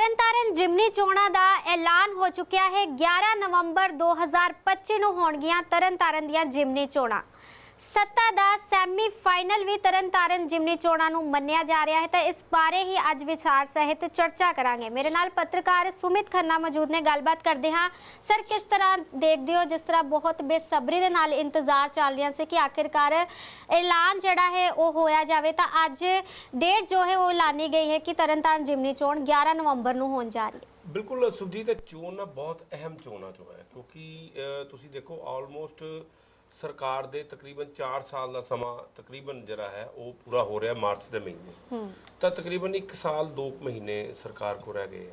ਤਰਨਤਾਰਨ ਜਿਮਨੀ ਚੋਣਾਂ ਦਾ ਐਲਾਨ ਹੋ ਚੁੱਕਿਆ ਹੈ। 11 ਨਵੰਬਰ 2025 ਨੂੰ ਹੋਣਗੀਆਂ ਤਰਨਤਾਰਨ ਦੀਆਂ ਜਿਮਨੀ ਚੋਣਾਂ। ਸੱਤਾ ਦਾ ਸੈਮੀ ਵੀ ਤਰਨਤਾਰਨ ਜਿਮਨੀ ਚੋਣਾਂ ਨੂੰ ਮੰਨਿਆ ਜਾ ਰਿਹਾ ਹੈ ਤਾਂ ਇਸ ਬਾਰੇ ਹੀ ਅੱਜ ਵਿਚਾਰ ਸਹਿਤ ਚਰਚਾ ਕਰਾਂਗੇ। ਮੇਰੇ ਨਾਲ ਪੱਤਰਕਾਰ ਸੁਮਿਤ ਖੰਨਾ ਮੌਜੂਦ ਨੇ। ਗੱਲਬਾਤ ਕਰਦੇ ਹਾਂ। ਸਰ, ਕਿਸ ਤਰ੍ਹਾਂ ਦੇਖਦੇ ਹੋ? ਜਿਸ ਤਰ੍ਹਾਂ ਬਹੁਤ ਬੇਸਬਰੀ ਦੇ ਨਾਲ ਇੰਤਜ਼ਾਰ ਚੱਲ ਰਿਹਾ ਸੀ ਕਿ ਆਖਿਰਕਾਰ ਐਲਾਨ ਜਿਹੜਾ ਹੈ ਉਹ ਹੋਇਆ ਜਾਵੇ, ਤਾਂ ਅੱਜ ਡੇਟ ਜੋ ਹੈ ਉਹ ਐਲਾਨੀ ਗਈ ਹੈ ਕਿ ਤਰਨਤਾਰਨ ਜਿਮਨੀ ਚੋਣ 11 ਨਵੰਬਰ ਨੂੰ ਹੋਣ ਜਾ ਰਹੀ ਹੈ। ਬਿਲਕੁਲ ਸੁਖਜੀਤ ਚੋਣ ਨਾ ਬਹੁਤ ਅਹਿਮ ਚੋਣਾਂ ਚੋਂ ਹੈ, ਕਿਉਂਕਿ ਤੁਸੀਂ ਦੇਖੋ ਆਲਮੋਸਟ ਸਰਕਾਰ ਦੇ ਤਕਰੀਬਨ 4 ਸਾਲ ਦਾ ਸਮਾਂ ਤਕਰੀਬਨ ਜਿਹੜਾ ਹੈ ਉਹ ਪੂਰਾ ਹੋ ਰਿਹਾ ਮਾਰਚ ਦੇ ਮਹੀਨੇ। ਤਾਂ ਤਕਰੀਬਨ 1 ਸਾਲ 2 ਮਹੀਨੇ ਸਰਕਾਰ ਕੋ ਰਹਿ ਗਏ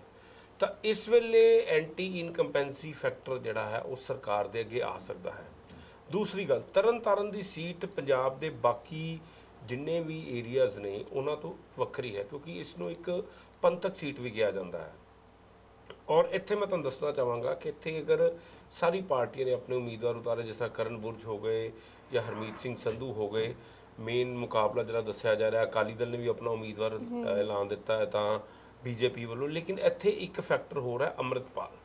ਤਾਂ ਇਸ ਵੇਲੇ ਐਂਟੀ ਇਨਕੰਪੈਂਸੀ ਫੈਕਟਰ ਜਿਹੜਾ ਹੈ ਉਹ ਸਰਕਾਰ ਦੇ ਅੱਗੇ ਆ ਸਕਦਾ ਹੈ। ਦੂਸਰੀ ਗੱਲ ਤਰਨਤਾਰਨ ਦੀ ਸੀਟ ਪੰਜਾਬ ਦੇ ਬਾਕੀ ਜਿੰਨੇ ਵੀ ਏਰੀਆਜ਼ ਨੇ ਉਹਨਾਂ ਤੋਂ ਵੱਖਰੀ ਹੈ ਕਿਉਂਕਿ ਇਸ ਨੂੰ ਇੱਕ ਪੰਥਕ ਸੀਟ ਵੀ ਕਿਹਾ ਜਾਂਦਾ ਹੈ। ਔਰ ਇੱਥੇ ਮੈਂ ਤੁਹਾਨੂੰ ਦੱਸਣਾ ਚਾਹਾਂਗਾ ਕਿ ਇੱਥੇ ਅਗਰ ਸਾਰੀ ਪਾਰਟੀਆਂ ਨੇ ਆਪਣੇ ਉਮੀਦਵਾਰ ਉਤਾਰੇ ਜਿਸ ਤਰ੍ਹਾਂ ਕਰਨ ਬੁਰਜ ਹੋ ਗਏ ਜਾਂ ਹਰਮੀਤ ਸਿੰਘ ਸੰਧੂ ਹੋ ਗਏ ਮੇਨ ਮੁਕਾਬਲਾ ਜਿਹੜਾ ਦੱਸਿਆ ਜਾ ਰਿਹਾ ਅਕਾਲੀ ਦਲ ਨੇ ਵੀ ਆਪਣਾ ਉਮੀਦਵਾਰ ਐਲਾਨ ਦਿੱਤਾ ਹੈ ਤਾਂ ਬੀਜੇਪੀ ਵੱਲੋਂ ਲੇਕਿਨ ਇੱਥੇ ਇੱਕ ਫੈਕਟਰ ਹੋ ਰਿਹਾ ਅੰਮ੍ਰਿਤਪਾਲ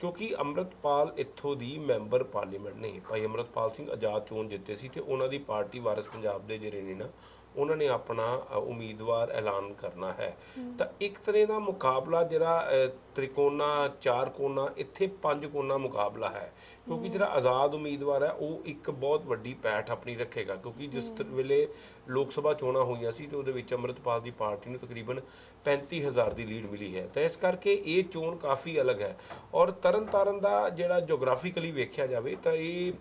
ਕਿਉਂਕਿ ਅੰਮ੍ਰਿਤਪਾਲ ਇੱਥੋਂ ਦੀ ਮੈਂਬਰ ਪਾਰਲੀਮੈਂਟ ਨਹੀਂ ਭਾਈ ਅੰਮ੍ਰਿਤਪਾਲ ਸਿੰਘ ਆਜ਼ਾਦ ਚੋਣ ਜਿੱਤੇ ਸੀ ਤੇ ਉਹਨਾਂ ਦੀ ਪਾਰਟੀ ਵਾਰਿਸ ਪੰਜਾਬ ਦੇ ਜਿਹੜੇ ਨੇ ਨਾ ਉਹਨਾਂ ਨੇ ਆਪਣਾ ਉਮੀਦਵਾਰ ਐਲਾਨ ਕਰਨਾ ਹੈ। ਤਾਂ ਇੱਕ ਤਰ੍ਹਾਂ ਦਾ ਮੁਕਾਬਲਾ ਜਿਹੜਾ ਅ, ਤ੍ਰਿਕੋਣਾ ਚਾਰ ਕੋਨਾ ਇੱਥੇ ਪੰਜ ਕੋਨਾ ਮੁਕਾਬਲਾ ਹੈ। ਕਿਉਂਕਿ ਜਿਹੜਾ ਆਜ਼ਾਦ ਉਮੀਦਵਾਰ ਹੈ ਉਹ ਇੱਕ ਬਹੁਤ ਵੱਡੀ ਪੈਠ ਆਪਣੀ ਰੱਖੇਗਾ। ਕਿਉਂਕਿ ਜਿਸ ਵੇਲੇ ਲੋਕ ਸਭਾ ਚੋਣਾਂ ਹੋਈਆਂ ਸੀ ਤੇ ਉਹਦੇ ਵਿੱਚ ਅੰਮ੍ਰਿਤਪਾਲ ਦੀ ਪਾਰਟੀ ਨੂੰ ਤਕਰੀਬਨ 35000 ਦੀ ਲੀਡ ਮਿਲੀ ਹੈ। ਤਾਂ ਇਸ ਕਰਕੇ ਇਹ ਚੋਣ ਕਾਫੀ ਅਲੱਗ ਹੈ। ਔਰ ਤਰਨਤਾਰਨ ਦਾ ਜਿਹੜਾ ਜੀਓਗ੍ਰਾਫੀਕਲੀ ਵੇਖਿਆ ਜਾਵੇ ਤਾਂ ਇਹ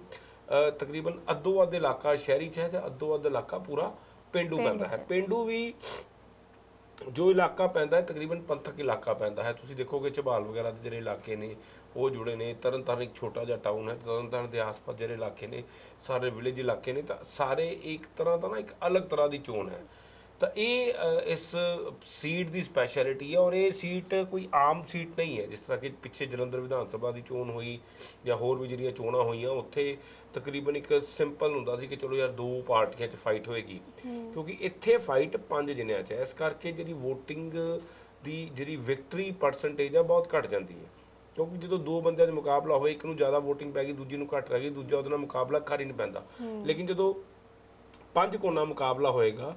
ਤਕਰੀਬਨ ਅੱਧੋ ਅੱਧ ਇਲਾਕਾ ਸ਼ਹਿਰੀ ਚ ਹੈ ਤੇ ਅੱਧੋ ਅੱਧ ਇਲਾਕਾ ਪੂਰਾ ਪਿੰਡੂ ਪੈਂਦਾ ਹੈ। ਪਿੰਡੂ ਵੀ ਜੋ ਇਲਾਕਾ ਪੈਂਦਾ ਹੈ ਤਕਰੀਬਨ ਪੰਥਕ ਇਲਾਕਾ ਪੈਂਦਾ ਹੈ। ਤੁਸੀਂ ਦੇਖੋਗੇ ਝਬਾਲ ਵਗੈਰਾ ਦੇ ਜਿਹੜੇ ਇਲਾਕੇ ਨੇ ਉਹ ਜੁੜੇ ਨੇ। ਤਰਨਤਾਰਨ ਇੱਕ ਛੋਟਾ ਜਿਹਾ ਟਾਊਨ ਹੈ ਤਰਨਤਾਰਨ ਦੇ ਆਸ-ਪਾਸ ਜਿਹੜੇ ਇਲਾਕੇ ਨੇ ਸਾਰੇ ਵਿਲੇਜ ਇਲਾਕੇ ਨੇ ਤਾਂ ਸਾਰੇ ਇੱਕ ਤਰ੍ਹਾਂ ਦਾ ਨਾ ਇੱਕ ਅਲੱਗ ਤਰ੍ਹਾਂ ਦੀ ਚੋਣ ਹੈ। ਤਾਂ ਇਹ ਅ, ਇਸ ਸੀਟ ਦੀ ਸਪੈਸ਼ਲਿਟੀ ਹੈ ਔਰ ਇਹ ਸੀਟ ਕੋਈ ਆਮ ਸੀਟ ਨਹੀਂ ਹੈ। ਜਿਸ ਤਰ੍ਹਾਂ ਕਿ ਪਿੱਛੇ ਜਲੰਧਰ ਵਿਧਾਨ ਸਭਾ ਦੀ ਚੋਣ ਹੋਈ ਜਾਂ ਹੋਰ ਵੀ ਜਿਹੜੀਆਂ ਚੋਣਾਂ ਹੋਈਆਂ ਉੱਥੇ ਤਕਰੀਬਨ ਇੱਕ ਸਿੰਪਲ ਹੁੰਦਾ ਸੀ ਕਿ ਚਲੋ ਯਾਰ ਦੋ ਪਾਰਟੀਆਂ 'ਚ ਫਾਈਟ ਹੋਏਗੀ। ਕਿਉਂਕਿ ਇੱਥੇ ਫਾਈਟ ਪੰਜ ਜਿਨ੍ਹਾਂ 'ਚ ਹੈ। ਇਸ ਕਰਕੇ ਜਿਹੜੀ VOTING ਦੀ ਜਿਹੜੀ ਵਿਕਟਰੀ ਪਰਸੈਂਟੇਜ ਆ ਬਹੁਤ ਘਟ ਜਾਂਦੀ ਹੈ। ਕਿਉਂਕਿ ਜਦੋਂ ਦੋ ਬੰਦਿਆਂ ਦਾ ਮੁਕਾਬਲਾ ਹੋਏ ਇੱਕ ਨੂੰ ਜ਼ਿਆਦਾ VOTING ਪੈ ਗਈ ਦੂਜੀ ਨੂੰ ਘੱਟ ਰਹਿ ਗਈ ਦੂਜਾ ਉਹਦੇ ਨਾਲ ਮੁਕਾਬਲਾ ਕਰ ਹੀ ਨਹੀਂ ਪੈਂਦਾ। ਲੇਕਿਨ ਜਦੋਂ ਪੰਜ ਕੋਨਾ ਮੁਕਾਬਲਾ ਹੋਏਗਾ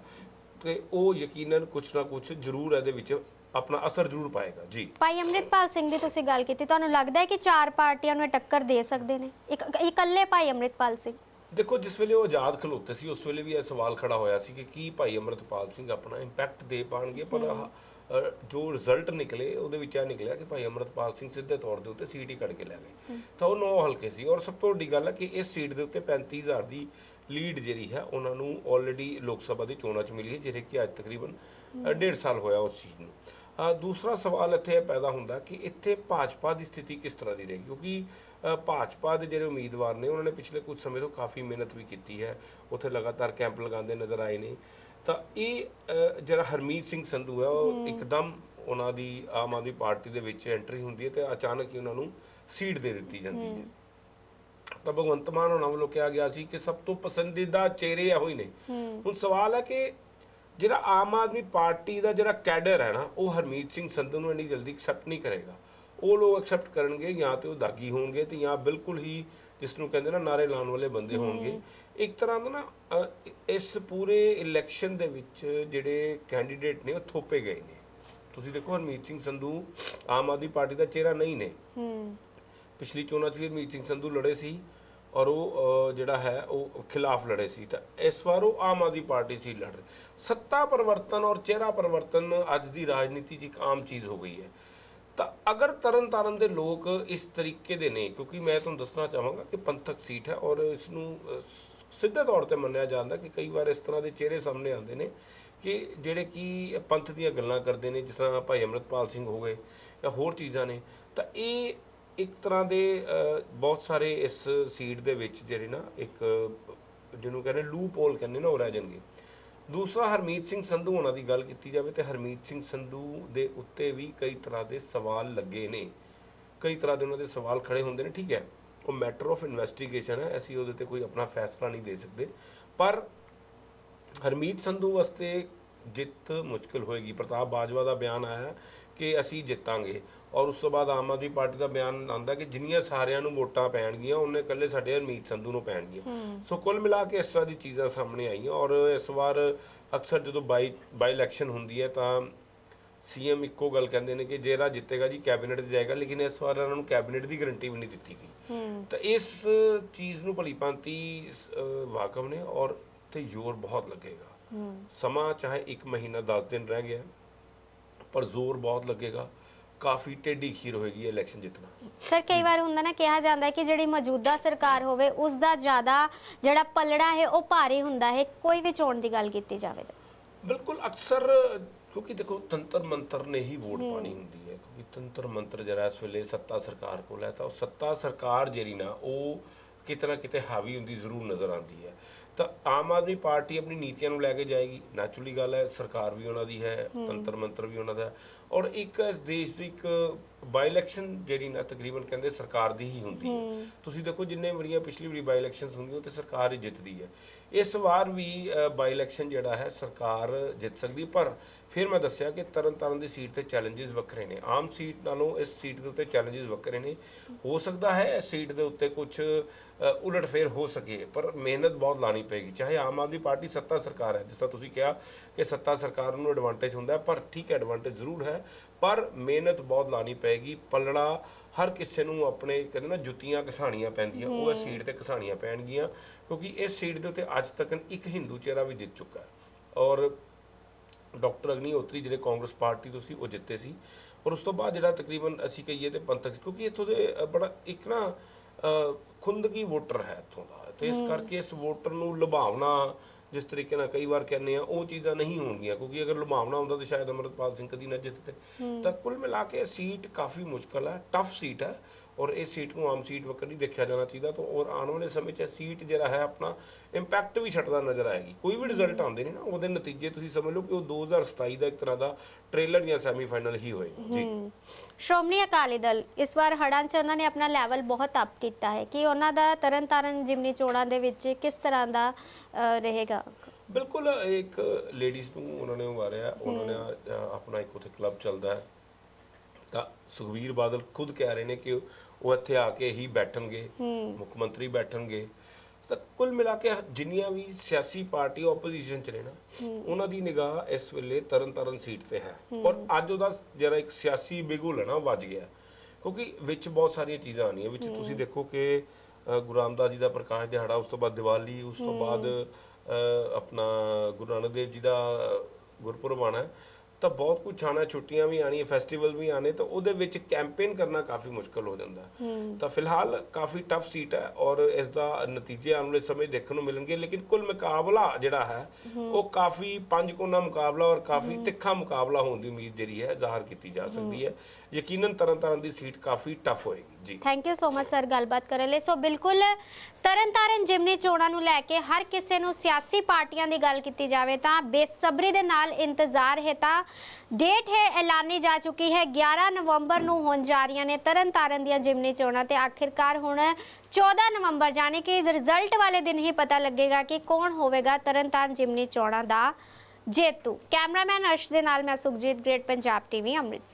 ਤੇ ਉਹ ਯਕੀਨਨ ਕੁਛ ਨਾ ਕੁਛ ਜ਼ਰੂਰ ਇਹਦੇ ਵਿੱਚ ਆਪਣਾ ਅਸਰ ਜ਼ਰੂਰ ਪਾਏਗਾ ਜੀ। ਭਾਈ ਅੰਮ੍ਰਿਤਪਾਲ ਸਿੰਘ ਦੀ ਤੁਸੀਂ ਗੱਲ ਕੀਤੀ ਤੁਹਾਨੂੰ ਲੱਗਦਾ ਹੈ ਕਿ ਚਾਰ ਪਾਰਟੀਆਂ ਨੂੰ ਇਹ ਟੱਕਰ ਦੇ ਸਕਦੇ ਨੇ? ਇੱਕ ਇਕੱਲੇ ਭਾਈ ਅੰਮ੍ਰਿਤਪਾਲ ਸਿੰਘ। ਦੇਖੋ ਜਿਸ ਵੇਲੇ ਉਹ ਆਜ਼ਾਦ ਖਲੋਤੇ ਸੀ ਉਸ ਵੇਲੇ ਵੀ ਇਹ ਸਵਾਲ ਖੜਾ ਹੋਇਆ ਸੀ ਕਿ ਕੀ ਭਾਈ ਅਮਰਤਪਾਲ ਸਿੰਘ ਆਪਣਾ ਇੰਪੈਕਟ ਦੇ ਪਾਣਗੇ? ਪਰ ਆਹ, ਅ, ਜੋ ਰਿਜ਼ਲਟ ਨਿਕਲੇ ਉਹਦੇ ਵਿੱਚ ਇਹ ਨਿਕਲਿਆ ਕਿ ਭਾਈ ਅਮਰਤਪਾਲ ਸਿੰਘ ਸਿੱਧੇ ਤੌਰ ਦੇ ਉੱਤੇ ਸੀਟ ਹੀ ਕੱਢ ਕੇ ਲੈ ਗਏ। ਤਾਂ ਉਹ ਨੌ ਹਲਕੇ ਸੀ ਔਰ ਸਭ ਤੋਂ ਵੱਡੀ ਗੱਲ ਹੈ ਕਿ ਇਸ ਸੀਟ ਦੇ ਉੱਤੇ 35000 ਦੀ ਲੀਡ ਜਿਹੜੀ ਹੈ ਉਹਨਾਂ ਨੂੰ ਆਲਰੇਡੀ ਲੋਕ ਸਭਾ ਦੀ ਚੋਣਾਂ 'ਚ ਮਿਲੀ ਹੈ ਜਿਹੜੇ ਕਿ ਅੱਜ ਤਕਰੀਬਨ ਅ, ਡੇਢ ਸਾਲ ਹੋਇਆ ਉਸ ਚੀਜ਼ ਨੂੰ। ਦੂਸਰਾ ਸਵਾਲ ਇੱਥੇ ਇਹ ਪੈਦਾ ਹੁੰਦਾ ਕਿ ਇੱਥੇ ਭਾਜਪਾ ਦੀ ਸਥਿਤੀ ਕਿਸ ਤਰ੍ਹਾਂ ਦੀ ਰਹੇਗੀ ਕਿਉਂਕਿ ਭਾਜਪਾ ਦੇ ਜਿਹੜੇ ਉਮੀਦਵਾਰ ਨੇ ਉਹਨਾਂ ਨੇ ਪਿਛਲੇ ਕੁਝ ਸਮੇਂ ਤੋਂ ਕਾਫੀ ਮਿਹਨਤ ਵੀ ਕੀਤੀ ਹੈ। ਉੱਥੇ ਲਗਾਤਾਰ ਕੈਂਪ ਲਗਾਉਂਦੇ ਨਜ਼ਰ ਆਏ ਨੇ। ਤਾਂ ਇਹ ਜਿਹੜਾ ਹਰਮੀਤ ਸਿੰਘ ਸੰਧੂ ਹੈ ਉਹ ਇੱਕਦਮ ਉਹਨਾਂ ਦੀ ਆਮ ਆਦਮੀ ਪਾਰਟੀ ਦੇ ਵਿੱਚ ਐਂਟਰੀ ਹੁੰਦੀ ਹੈ ਤੇ ਅਚਾਨਕ ਹੀ ਉਹਨਾਂ ਨੂੰ ਸੀਟ ਦੇ ਦਿੱਤੀ ਜਾਂਦੀ ਹੈ। ਤਾਂ ਭਗਵੰਤ ਮਾਨ ਉਹਨਾਂ ਵੱਲੋਂ ਕਿਹਾ ਗਿਆ ਸੀ ਕਿ ਸਭ ਤੋਂ ਪਸੰਦੀਦਾ ਚਿਹਰੇ ਇਹੋ ਹੀ ਨੇ। ਹੁਣ ਸਵਾਲ ਹੈ ਕਿ ਜਿਹੜਾ ਆਮ ਆਦਮੀ ਪਾਰਟੀ ਦਾ ਜਿਹੜਾ ਕੈਡਰ ਹੈ ਨਾ ਉਹ ਹਰਮੀਤ ਸਿੰਘ ਸੰਧੂ ਨੂੰ ਇੰਨੀ ਜਲਦੀ ਐਕਸੈਪਟ ਨਹੀਂ ਕਰੇਗਾ। ਉਹ ਲੋਕ ਐਕਸੈਪਟ ਕਰਨਗੇ ਜਾਂ ਤੇ ਉਹ ਦਾਗੀ ਹੋਣਗੇ ਤੇ ਜਾਂ ਬਿਲਕੁਲ ਹੀ ਜਿਸ ਨੂੰ ਕਹਿੰਦੇ ਨਾ ਨਾਰੇ ਲਾਉਣ ਵਾਲੇ ਬੰਦੇ ਹੋਣਗੇ। ਇੱਕ ਤਰ੍ਹਾਂ ਦਾ ਨਾ ਅ, ਇਸ ਪੂਰੇ ਇਲੈਕਸ਼ਨ ਦੇ ਵਿੱਚ ਜਿਹੜੇ ਕੈਂਡੀਡੇਟ ਨੇ ਉਹ ਥੋਪੇ ਗਏ ਨੇ। ਤੁਸੀਂ ਦੇਖੋ ਹਰਮੀਤ ਸਿੰਘ ਸੰਧੂ ਆਮ ਆਦਮੀ ਪਾਰਟੀ ਦਾ ਚਿਹਰਾ ਨਹੀਂ ਨੇ। ਹੂੰ। ਪਿਛਲੀ ਚੋਣਾਂ 'ਚ ਵੀ ਹਰਮੀਤ ਸਿੰਘ ਸੰਧੂ ਲੜੇ ਸੀ। ਔਰ ਉਹ ਜਿਹੜਾ ਹੈ, ਉਹ ਖਿਲਾਫ ਲੜੇ ਸੀ ਤਾਂ ਇਸ ਵਾਰ ਉਹ ਆਮ ਆਦਮੀ ਪਾਰਟੀ ਸੀ ਲੜ ਰਹੀ। ਸੱਤਾ ਪਰਿਵਰਤਨ ਔਰ ਚਿਹਰਾ ਪਰਿਵਰਤਨ ਅੱਜ ਦੀ ਰਾਜਨੀਤੀ 'ਚ ਇੱਕ ਆਮ ਚੀਜ਼ ਹੋ ਗਈ ਹੈ। ਤਾਂ ਅਗਰ ਤਰਨ ਤਾਰਨ ਦੇ ਲੋਕ ਇਸ ਤਰੀਕੇ ਦੇ ਨੇ, ਕਿਉਂਕਿ ਮੈਂ ਤੁਹਾਨੂੰ ਦੱਸਣਾ ਚਾਹਾਂਗਾ ਕਿ ਪੰਥਕ ਸੀਟ ਹੈ ਔਰ ਇਸ ਨੂੰ ਸਿੱਧੇ ਤੌਰ ਤੇ ਮੰਨਿਆ ਜਾਂਦਾ ਕਿ ਕਈ ਵਾਰ ਇਸ ਤਰ੍ਹਾਂ ਦੇ ਚਿਹਰੇ ਸਾਹਮਣੇ ਆਉਂਦੇ ਨੇ ਕਿ ਜਿਹੜੇ ਕਿ ਪੰਥ ਦੀਆਂ ਗੱਲਾਂ ਕਰਦੇ ਨੇ, ਜਿਸ ਤਰ੍ਹਾਂ ਭਾਈ ਅਮਰਤਪਾਲ ਸਿੰਘ ਹੋ ਗਏ ਜਾਂ ਹੋਰ ਚੀਜ਼ਾਂ ਨੇ। ਤਾਂ ਇਹ ਇੱਕ ਤਰ੍ਹਾਂ ਦੇ ਬਹੁਤ ਸਾਰੇ ਇਸ ਸੀਟ ਦੇ ਵਿੱਚ ਜਿਹੜੇ ਨਾ ਇੱਕ, ਜਿਹਨੂੰ ਕਹਿੰਦੇ ਲੂਪ ਹੋਲ ਕਹਿੰਦੇ ਨਾ, ਉਹ ਰਹਿ ਜਾਣਗੇ। ਦੂਸਰਾ ਹਰਮੀਤ ਸਿੰਘ ਸੰਧੂ, ਉਹਨਾਂ ਦੀ ਗੱਲ ਕੀਤੀ ਜਾਵੇ ਤੇ ਹਰਮੀਤ ਸਿੰਘ ਸੰਧੂ ਦੇ ਉੱਤੇ ਵੀ ਕਈ ਤਰ੍ਹਾਂ ਦੇ ਸਵਾਲ ਲੱਗੇ ਨੇ। ਕਈ ਤਰ੍ਹਾਂ ਦੇ ਉਹਨਾਂ ਦੇ ਸਵਾਲ ਖੜੇ ਹੁੰਦੇ ਨੇ, ਠੀਕ ਹੈ। ਉਹ ਮੈਟਰ ਆਫ ਇਨਵੈਸਟੀਗੇਸ਼ਨ ਹੈ, ਅਸੀਂ ਉਹਦੇ ਤੇ ਕੋਈ ਆਪਣਾ ਫੈਸਲਾ ਨਹੀਂ ਦੇ ਸਕਦੇ। ਪਰ ਹਰਮੀਤ ਸੰਧੂ ਵਾਸਤੇ ਜਿੱਤ ਮੁਸ਼ਕਲ ਹੋਏਗੀ। ਪ੍ਰਤਾਪ ਬਾਜਵਾ ਦਾ ਬਿਆਨ ਆਇਆ ਕਿ ਅਸੀਂ ਜਿੱਤਾਂਗੇ। ਔਰ ਉਸ ਤੋਂ ਬਾਅਦ ਆਮ ਆਦਮੀ ਪਾਰਟੀ ਦਾ ਬਿਆਨ ਆਂਦਾ ਕਿ ਜਿੰਨੀਆਂ ਸਾਰਿਆਂ ਨੂੰ ਵੋਟਾਂ ਪੈਣਗੀਆਂ ਉਹਨੇ ਇਕੱਲੇ ਸਾਡੇ ਹਰਮੀਤ ਸੰਧੂ ਨੂੰ ਪੈਣਗੀਆਂ। ਸੋ ਕੁੱਲ ਮਿਲਾ ਕੇ ਇਸ ਤਰ੍ਹਾਂ ਦੀ ਚੀਜ਼ਾਂ ਸਾਹਮਣੇ ਆਈਆਂ ਔਰ ਇਸ ਵਾਰ ਅਕਸਰ ਜਦੋਂ ਬਾਈ ਬਾਈ ਇਲੈਕਸ਼ਨ ਹੁੰਦੀ ਹੈ ਤਾਂ ਸੀਐਮ ਇੱਕੋ ਗੱਲ ਕਹਿੰਦੇ ਨੇ ਕਿ ਜਿਹੜਾ ਜਿੱਤੇਗਾ ਜੀ ਕੈਬਨਿਟ 'ਚ ਜਾਏਗਾ ਲੇਕਿਨ ਇਸ ਵਾਰ ਉਹਨਾਂ ਨੂੰ ਕੈਬਨਿਟ ਦੀ ਗਾਰੰਟੀ ਵੀ ਨਹੀਂ ਦਿੱਤੀ ਗਈ। ਤਾਂ ਇਸ ਚੀਜ਼ ਨੂੰ ਭਲੀ ਭਾਂਤੀ ਵਾਕਫ ਨੇ ਔਰ ਤੇ ਜ਼ੋਰ ਬਹੁਤ ਲੱਗੇਗਾ। ਸਮਾਂ ਚਾਹੇ 1 ਮਹੀਨਾ 10 ਦਿਨ ਰਹਿ ਗਿਆ। ਪਰ ਜ਼ੋਰ ਬਹੁਤ ਲੱਗੇਗਾ। ਕਾਫੀ ਟੇਢੀ ਖੀਰ ਹੋਏਗੀ ਇਲੈਕਸ਼ਨ ਜਿੱਤਣਾ। ਸਰ ਕਈ ਵਾਰ ਹੁੰਦਾ ਨਾ ਕਿਹਾ ਜਾਂਦਾ ਹੈ ਕਿ ਜਿਹੜੀ ਮੌਜੂਦਾ ਸਰਕਾਰ ਹੋਵੇ ਉਸ ਦਾ ਜ਼ਿਆਦਾ ਜਿਹੜਾ ਪਲੜਾ ਹੈ ਉਹ ਭਾਰੀ ਹੁੰਦਾ ਹੈ। ਕੋਈ ਵੀ ਚੋਣ ਦੀ ਗੱਲ ਕੀਤੀ ਜਾਵੇ ਤਾਂ। ਬਿਲਕੁਲ ਅਕਸਰ ਕਿਉਂਕਿ ਦੇਖੋ ਤੰਤਰ ਮੰਤਰ ਨੇ ਹੀ ਵੋਟ ਪਾਣੀ ਹੁੰਦੀ ਹੈ। ਕਿਉਂਕਿ ਤੰਤਰ ਮੰਤਰ ਜਿਹੜਾ ਇਸ ਵੇਲੇ ਸੱਤਾ ਸਰਕਾਰ ਕੋਲ ਹੈ ਤਾਂ ਉਹ ਸੱਤਾ ਸਰਕਾਰ ਜਿਹੜੀ ਨਾ ਉਹ ਕਿਤੇ ਨਾ ਕਿਤੇ ਹਾਵੀ ਹੁੰਦੀ ਜ਼ਰੂਰ ਨਜ਼ਰ ਆਉਂਦੀ ਹੈ। ਤਾਂ ਆਮ ਆਦਮੀ ਪਾਰਟੀ ਆਪਣੀ ਨੀਤੀਆਂ ਨੂੰ ਲੈ ਕੇ ਜਾਏਗੀ। ਨੈਚੁਰਲੀ ਗੱਲ ਹੈ ਸਰਕਾਰ ਵੀ ਉਹਨਾਂ ਦੀ ਹੈ ਤੰਤਰ ਮੰਤਰ ਵੀ ਉਹਨਾਂ ਦਾ ਔਰ ਇੱਕ ਇਸ ਦੇਸ਼ ਦੀ ਇੱਕ ਬਾਈ ਇਲੈਕਸ਼ਨ ਜਿਹੜੀ ਨਾ ਤਕਰੀਬਨ ਕਹਿੰਦੇ ਸਰਕਾਰ ਦੀ ਹੀ ਹੁੰਦੀ ਹੈ। ਤੁਸੀਂ ਦੇਖੋ ਜਿੰਨੇ ਵਾਰੀਆਂ ਪਿਛਲੀ ਵਾਰੀ ਬਾਈ ਇਲੈਕਸ਼ਨਸ ਹੁੰਦੀਆਂ ਤੇ ਸਰਕਾਰ ਹੀ ਜਿੱਤਦੀ ਹੈ। ਇਸ ਵਾਰ ਵੀ ਬਾਈ ਇਲੈਕਸ਼ਨ ਜਿਹੜਾ ਹੈ ਸਰਕਾਰ ਜਿੱਤ ਸਕਦੀ ਪਰ ਫਿਰ ਮੈਂ ਦੱਸਿਆ ਕਿ ਤਰਨ ਤਾਰਨ ਦੀ ਸੀਟ ਤੇ ਚੈਲੰਜਸ ਵੱਖਰੇ ਨੇ। ਆਮ ਸੀਟ ਨਾਲੋਂ ਇਸ ਸੀਟ ਦੇ ਉੱਤੇ ਚੈਲੰਜਸ ਵੱਖਰੇ ਨੇ। ਹੋ ਸਕਦਾ ਹੈ ਇਸ ਸੀਟ ਦੇ ਉੱਤੇ ਕੁਝ ਉਲਟਫੇਰ ਹੋ ਸਕੇ, ਪਰ ਮਿਹਨਤ ਬਹੁਤ ਲਾਣੀ ਪਏਗੀ। ਚਾਹੇ ਆਮ ਆਦਮੀ ਪਾਰਟੀ ਸੱਤਾ ਸਰਕਾਰ ਹੈ, ਜਿਸ ਤਰ੍ਹਾਂ ਤੁਸੀਂ ਕਿਹਾ ਕਿ ਸੱਤਾ ਸਰਕਾਰ ਨੂੰ ਐਡਵਾਂਟੇਜ ਹੁੰਦਾ ਪਰ ਠੀਕ ਹੈ ਐਡਵਾਂਟੇਜ ਜ਼ਰੂਰ ਹੈ, ਪਰ ਮਿਹਨਤ ਬਹੁਤ ਲਾਣੀ ਪਏਗੀ। ਪਲੜਾ ਹਰ ਕਿਸੇ ਨੂੰ ਆਪਣੇ, ਕਹਿੰਦੇ ਨਾ, ਜੁੱਤੀਆਂ ਘਸਾਣੀਆਂ ਪੈਂਦੀਆਂ, ਉਹ ਇਸ ਸੀਟ ਤੇ ਘਸਾਣੀਆਂ ਪੈਣਗੀਆਂ, ਕਿਉਂਕਿ ਇਸ ਸੀਟ ਦੇ ਉੱਤੇ ਅੱਜ ਤੱਕ ਇੱਕ ਹਿੰਦੂ ਚਿਹਰਾ ਵੀ ਜਿੱਤ ਚੁੱਕਾ ਹੈ। ਔਰ ਡਾਕਟਰ ਅਗਨੀਹੋਤਰੀ ਜਿਹੜੇ ਕਾਂਗਰਸ ਪਾਰਟੀ ਤੋਂ ਸੀ ਉਹ ਜਿੱਤੇ ਸੀ। ਔਰ ਉਸ ਤੋਂ ਬਾਅਦ ਜਿਹੜਾ ਤਕਰੀਬਨ ਅਸੀਂ ਕਹੀਏ ਤੇ ਪੰਥਕ ਕਿਉਂਕਿ ਇੱਥੋਂ ਦੇ ਬੜਾ ਇੱਕ ਨਾ ਖੁੰਦਗੀ ਵੋਟਰ ਹੈ ਇੱਥੋਂ ਦਾ। ਤੇ ਇਸ ਕਰਕੇ ਇਸ ਵੋਟਰ ਨੂੰ ਲੁਭਾਵਣਾ ਜਿਸ ਤਰੀਕੇ ਨਾਲ ਕਈ ਵਾਰ ਕਹਿੰਦੇ ਆ ਉਹ ਚੀਜ਼ਾਂ ਨਹੀਂ ਹੋਣਗੀਆਂ। ਕਿਉਂਕਿ ਅਗਰ ਲੁਭਾਵਣਾ ਹੁੰਦਾ ਤਾਂ ਸ਼ਾਇਦ ਅਮਰਤਪਾਲ ਸਿੰਘ ਕਦੀ ਨਾ ਜਿੱਤਦੇ। ਤਾਂ ਕੁੱਲ ਮਿਲਾ ਕੇ ਸੀਟ ਕਾਫੀ ਮੁਸ਼ਕਲ ਹੈ ਟਫ ਸੀਟ ਹੈ। ਔਰ ਇਹ ਸੀਟ ਨੂੰ ਆਮ ਸੀਟ ਵਕਰ ਨਹੀਂ ਦੇਖਿਆ ਜਾਣਾ ਚਾਹੀਦਾ ਤਾਂ ਔਰ ਆਉਣ ਵਾਲੇ ਸਮੇਂ 'ਚ ਇਹ ਸੀਟ ਜਿਹੜਾ ਹੈ ਆਪਣਾ ਇੰਪੈਕਟ ਵੀ ਛੱਡਦਾ ਨਜ਼ਰ ਆਏਗੀ। ਕੋਈ ਵੀ ਰਿਜ਼ਲਟ ਆਉਂਦੇ ਨੇ ਨਾ ਉਹਦੇ ਨਤੀਜੇ ਤੁਸੀਂ ਸਮਝ ਲਓ ਕਿ ਉਹ 2027 ਦਾ ਇੱਕ ਤਰ੍ਹਾਂ ਦਾ ਟ੍ਰੇਲਰ ਜਾਂ ਸੈਮੀਫਾਈਨਲ ਹੀ ਹੋਏਗਾ। ਜੀ। ਸ਼੍ਰੋਮਣੀ ਅਕਾਲੀ ਦਲ ਇਸ ਵਾਰ ਹੜ੍ਹਾਂ 'ਚ ਉਹਨਾਂ ਨੇ ਆਪਣਾ ਲੈਵਲ ਬਹੁਤ ਅਪ ਕੀਤਾ ਹੈ। ਕਿ ਉਹਨਾਂ ਦਾ ਤਰਨਤਾਰਨ ਜਿਮਨੀ ਚੋਣਾਂ ਦੇ ਵਿੱਚ ਕਿਸ ਤਰ੍ਹਾਂ ਦਾ ਰਹੇਗਾ? ਬਿਲਕੁਲ ਇੱਕ ਲੇਡੀਜ਼ ਨੂੰ ਉਹਨਾਂ ਨੇ ਉਭਾਰਿਆ ਉਹਨਾਂ ਨੇ ਆਪਣਾ ਇੱਕ ਉੱਥੇ ਕਲੱਬ ਚੱਲਦਾ ਹੈ। ਤਾਂ ਸੁਖਵੀਰ ਬਾਦਲ ਖੁਦ ਕਹਿ ਰਹੇ ਨੇ ਕਿ ਉਹ ਇੱਥੇ ਆ ਕੇ ਹੀ ਬੈਠਣਗੇ ਮੁੱਖ ਮੰਤਰੀ ਬੈਠਣਗੇ। ਤਾਂ ਕੁੱਲ ਮਿਲਾ ਕੇ ਜਿੰਨੀਆਂ ਵੀ ਸਿਆਸੀ ਪਾਰਟੀ ਆਪੋਜੀਸ਼ਨ ਚ ਨੇ ਨਾ ਉਹਨਾਂ ਦੀ ਨਿਗਾਹ ਇਸ ਵੇਲੇ ਤਰਨ ਤਾਰਨ ਸੀਟ ਤੇ ਹੈ। ਔਰ ਅੱਜ ਉਹਦਾ ਜਿਹੜਾ ਇੱਕ ਸਿਆਸੀ ਬਿਗੁਲ ਹੈ ਨਾ ਵੱਜ ਗਿਆ। ਕਿਉਂਕਿ ਵਿੱਚ ਬਹੁਤ ਸਾਰੀਆਂ ਚੀਜ਼ਾਂ ਆਉਂਦੀਆਂ ਵਿੱਚ ਤੁਸੀਂ ਦੇਖੋ ਕਿ ਅ, ਗੁਰੂ ਰਾਮਦਾਸ ਜੀ ਦਾ ਪ੍ਰਕਾਸ਼ ਦਿਹਾੜਾ ਉਸ ਤੋਂ ਬਾਅਦ ਦੀਵਾਲੀ ਉਸ ਤੋਂ ਬਾਅਦ ਆਪਣਾ ਗੁਰੂ ਨਾਨਕ ਦੇਵ ਜੀ ਦਾ ਗੁਰਪੁਰਬ ਆਉਣਾ ਹੈ। ਤਾਂ ਬਹੁਤ ਕੁਝ ਆਣਾ ਛੁੱਟੀਆਂ ਵੀ ਆਣੀਆਂ ਫੈਸਟੀਵਲ ਵੀ ਆਣੇ ਤਾਂ ਉਹਦੇ ਵਿੱਚ ਕੈਂਪੇਨ ਕਰਨਾ ਕਾਫੀ ਮੁਸ਼ਕਲ ਹੋ ਜਾਂਦਾ। ਤਾਂ ਫਿਲਹਾਲ ਕਾਫੀ ਟਫ ਸੀਟ ਹੈ ਔਰ ਇਸ ਦਾ ਨਤੀਜੇ ਆਉਣ ਵਾਲੇ ਸਮੇਂ ਦੇਖਣ ਨੂੰ ਮਿਲਣਗੇ ਲੇਕਿਨ ਕੁੱਲ ਮੁਕਾਬਲਾ ਜਿਹੜਾ ਹੈ ਉਹ ਕਾਫੀ ਪੰਜ ਕੋਨਾ ਮੁਕਾਬਲਾ ਔਰ ਕਾਫੀ ਤਿੱਖਾ ਮੁਕਾਬਲਾ ਹੋਣ ਦੀ ਉਮੀਦ ਜਿਹੜੀ ਹੈ ਜ਼ਾਹਰ ਕੀਤੀ ਜਾ ਸਕਦੀ ਹੈ। ਯਕੀਨਨ ਤਰਨਤਾਰਨ ਦੀ ਸੀਟ ਕਾਫੀ ਟਫ ਹੋਏਗੀ। Thank you so much sir ਗੱਲਬਾਤ ਕਰਨ ਲਈ। ਸੋ ਬਿਲਕੁਲ, ਤਰਨਤਾਰਨ ਜਿਮਨੀ ਚੋਣਾਂ ਨੂੰ ਲੈ ਕੇ ਹਰ ਕਿਸੇ ਨੂੰ ਸਿਆਸੀ ਪਾਰਟੀਆਂ ਦੀ ਗੱਲ ਕੀਤੀ ਜਾਵੇ ਤਾਂ ਬੇਸਬਰੀ ਦੇ ਨਾਲ ਇੰਤਜ਼ਾਰ ਹੈ ਤਾਂ ਡੇਟ ਹੈ, ਐਲਾਨੀ ਜਾ ਚੁੱਕੀ ਹੈ। 11 ਨਵੰਬਰ ਨੂੰ ਹੋਣ ਜਾ ਰਹੀਆਂ ਨੇ ਤਰਨਤਾਰਨ ਦੀਆਂ ਜਿਮਨੀ ਚੋਣਾਂ ਤੇ ਆਖਿਰਕਾਰ ਹੁਣ 14 ਨਵੰਬਰ ਜਾਣੀ ਕਿ ਰਿਜ਼ਲਟ ਵਾਲੇ ਦਿਨ ਹੀ ਪਤਾ ਲੱਗੇਗਾ ਕਿ ਕੌਣ ਹੋਵੇਗਾ ਤਰਨਤਾਰਨ ਜਿਮਨੀ ਚੋਣਾਂ ਦਾ ਜੇਤੂ। ਕੈਮਰਾਮੈਨ ਅਰਸ਼ ਦੇ ਨਾਲ ਮੈਂ ਸੁਖਜੀਤ ਗ੍ਰੇਟ, ਪੰਜਾਬ ਟੀਵੀ, ਅੰਮ੍ਰਿਤਸਰ।